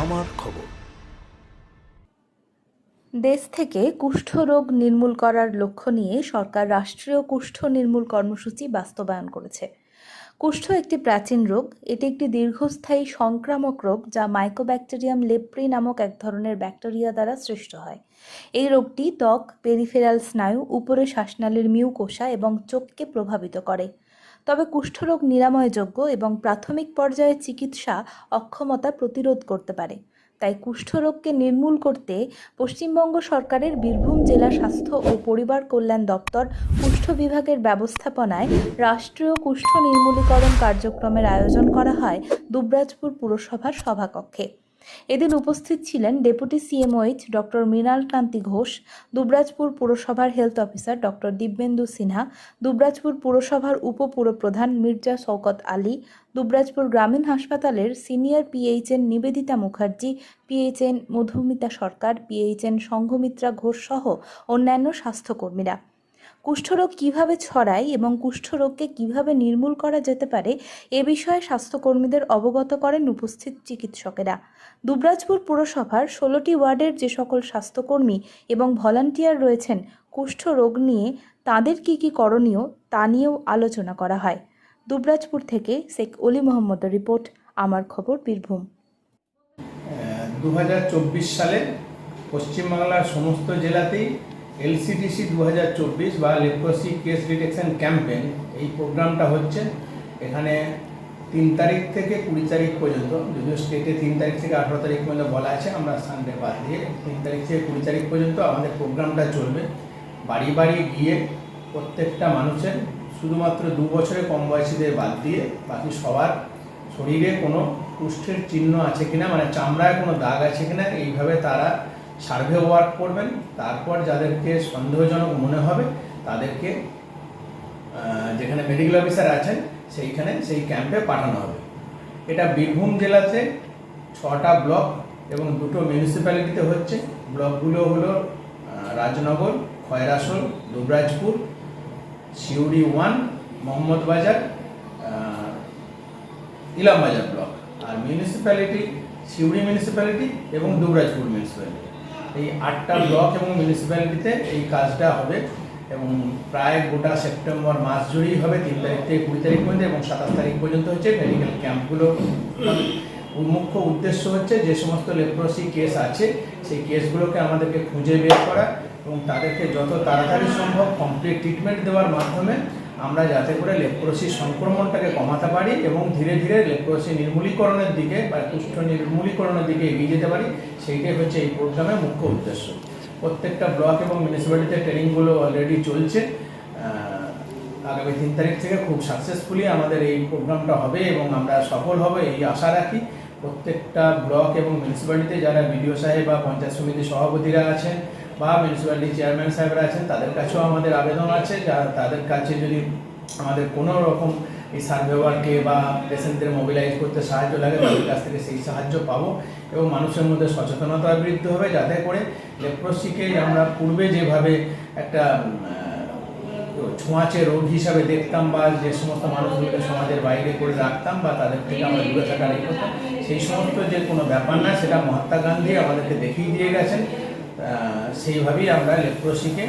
আমার খবর। দেশ থেকে কুষ্ঠরোগ নির্মূল করার লক্ষ্য নিয়ে সরকার রাষ্ট্রীয় কুষ্ঠ নির্মূল কর্মসূচি বাস্তবায়ন করেছে। কুষ্ঠ একটি প্রাচীন রোগ, এটি একটি দীর্ঘস্থায়ী সংক্রামক রোগ যা মাইকোব্যাকটেরিয়াম লেপ্রি নামক এক ধরনের ব্যাকটেরিয়া দ্বারা সৃষ্ট হয়। এই রোগটি ত্বক, পেরিফেরাল স্নায়ু, উপরে শ্বাসনালীর মিউকোষা এবং চোখকে প্রভাবিত করে। তবে কুষ্ঠরোগ নিরাময়যোগ্য এবং প্রাথমিক পর্যায়ে চিকিৎসা অক্ষমতা প্রতিরোধ করতে পারে। তাই কুষ্ঠরোগকে নির্মূল করতে পশ্চিমবঙ্গ সরকারের বীরভূম জেলা স্বাস্থ্য ও পরিবার কল্যাণ দপ্তর কুষ্ঠ বিভাগের ব্যবস্থাপনায় রাষ্ট্রীয় কুষ্ঠ নির্মূলীকরণ কার্যক্রমের আয়োজন করা হয় দুবরাজপুর পুরসভার সভাকক্ষে। এদিন উপস্থিত ছিলেন deputy CMOH doctor Mrinal Kanti Ghosh, Dubrajpur পুরসভার health officer doctor Dibyendu Sinha, Dubrajpur পুরসভার উপপুরপ্রধান মির্জা শওকত আলী, দুবরাজপুর গ্রামীণ হাসপাতালের senior PHN Nibedita Mukherjee, PHN Madhumita Sarkar, PHN Sanghamitra Ghosh সহ অন্যান্য স্বাস্থ্যকর্মীরা। কুষ্ঠরোগ কীভাবে ছড়ায় এবং কুষ্ঠরোগকে কীভাবে নির্মূল করা যেতে পারে, এ বিষয়ে স্বাস্থ্যকর্মীদের অবগত করেন উপস্থিত চিকিৎসকেরা। দুবরাজপুর পুরসভার ষোলোটি ওয়ার্ডের যে সকল স্বাস্থ্যকর্মী এবং ভলান্টিয়ার রয়েছেন, কুষ্ঠরোগ নিয়ে তাদের কি কি করণীয় তা নিয়েও আলোচনা করা হয়। দুবরাজপুর থেকে শেখ অলি মোহাম্মদের রিপোর্ট, আমার খবর বীরভূম। দু সালে পশ্চিমবাংলার সমস্ত জেলাতেই এলসিডিসি দু হাজার চব্বিশ বা লেপ্রোসি কেস ডিটেকশন ক্যাম্পেইন, এই প্রোগ্রামটা হচ্ছে এখানে তিন তারিখ থেকে কুড়ি তারিখ পর্যন্ত, যদিও স্টেটে তিন তারিখ থেকে আঠারো তারিখ পর্যন্ত বলা আছে, আমরা সানডে বাদ দিয়ে তিন তারিখ থেকে কুড়ি তারিখ পর্যন্ত আমাদের প্রোগ্রামটা চলবে। বাড়ি বাড়ি গিয়ে প্রত্যেকটা মানুষের শুধুমাত্র দু বছরের কম বয়সীদের বাদ দিয়ে বাকি সবার শরীরে কোনো কুষ্ঠের চিহ্ন আছে কিনা মানে চামড়ায় কোনো দাগ আছে কিনা, এইভাবে তারা সার্ভে ওয়ার্ক করবেন তারপর যাদেরকে সন্দেহজনক মনে হবে তাদেরকে যেখানে মেডিকেল অফিসার আছেন সেইখানে সেই ক্যাম্পে পাঠানো হবে। এটা বীরভূম জেলাতে ছটা ব্লক এবং দুটো মিউনিসিপ্যালিটিতে হচ্ছে। ব্লকগুলো হলো রাজনগর খয়রাসোল দুবরাজপুর সিউড়ি ওয়ান মোহাম্মদ বাজার আহ, ইলামবাজার ব্লক। আর মিউনিসিপ্যালিটি সিউড়ি মিউনিসিপ্যালিটি এবং দুবরাজপুর মিউনিসিপ্যালিটি এই আটটা ব্লক এবং মিউনিসিপ্যালিটিতে এই কাজটা হবে এবং প্রায় গোটা সেপ্টেম্বর মাস জুড়েই হবে, তিন তারিখ থেকে কুড়ি তারিখ পর্যন্ত এবং সাতাশ তারিখ পর্যন্ত হচ্ছে মেডিকেল ক্যাম্পগুলো মুখ্য উদ্দেশ্য হচ্ছে যে সমস্ত লেপ্রোসি কেস আছে, সেই কেসগুলোকে আমাদেরকে খুঁজে বের করা এবং তাদেরকে যত তাড়াতাড়ি সম্ভব কমপ্লিট ট্রিটমেন্ট দেওয়ার মাধ্যমে আমরা যাতে করে লেপ্রোসি সংক্রমণটাকে কমাতে পারি এবং ধীরে ধীরে লেপ্রোসি নির্মূলীকরণের দিকে বা কুষ্ঠ নির্মূলীকরণের দিকে এগিয়ে যেতে পারি, সেইটাই হচ্ছে এই প্রোগ্রামের মুখ্য উদ্দেশ্য। প্রত্যেকটা ব্লক এবং মিউনিসিপ্যালিটিতে ট্রেনিংগুলো অলরেডি চলছে। আগামী তিন তারিখ থেকে খুব সাকসেসফুলি আমাদের এই প্রোগ্রামটা হবে এবং আমরা সফল হবে, এই আশা রাখি। প্রত্যেকটা ব্লক এবং মিউনিসিপ্যালিটিতে যারা বিডিও সাহেব বা পঞ্চায়েত সমিতির সভাপতিরা আছেন বা মিউনিসিপ্যালিটি চেয়ারম্যান সাহেবরা আছেন, তাদের কাছেও আমাদের আবেদন আছে। যা, তাদের কাছে যদি আমাদের কোনো রকম এই সার্ভে ওয়ার্কে বা পেশেন্টদের মোবিলাইজ করতে সাহায্য লাগে, তাদের কাছ থেকে সেই সাহায্য পাবো এবং মানুষের মধ্যে সচেতনতা বৃদ্ধি হবে যাতে করে লেপ্রোসিকে আমরা পূর্বে যেভাবে একটা ছোঁয়াচে রোগ হিসাবে দেখতাম বা যে সমস্ত মানুষগুলোকে সমাজের বাইরে করে রাখতাম বা তাদের থেকে আমরা দূরে থাকা রেখে করতাম, সেই সমস্ত যে কোনো ব্যাপার না, সেটা মহাত্মা গান্ধী আমাদেরকে দেখিয়ে দিয়ে গেছেন। সেইভাবেই আমরা লেপ্রোসিকে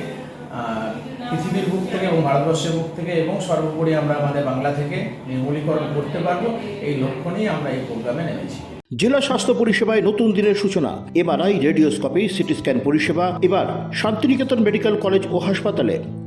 পৃথিবীর বুক থেকে এবং ভারতবর্ষের বুক থেকে এবং সর্বোপরি আমরা আমাদের বাংলা থেকে নির্মূলীকরণ করতে পারব। এই লক্ষ্য নিয়ে আমরা এই প্রোগ্রামে নেমেছি। জেলা স্বাস্থ্য পরিষেবায় নতুন দিনের সূচনা। এমআরআই, রেডিওস্কোপি সিটি স্ক্যান পরিষেবা। এবার শান্তিনিকেতন মেডিকেল কলেজ ও হাসপাতালে।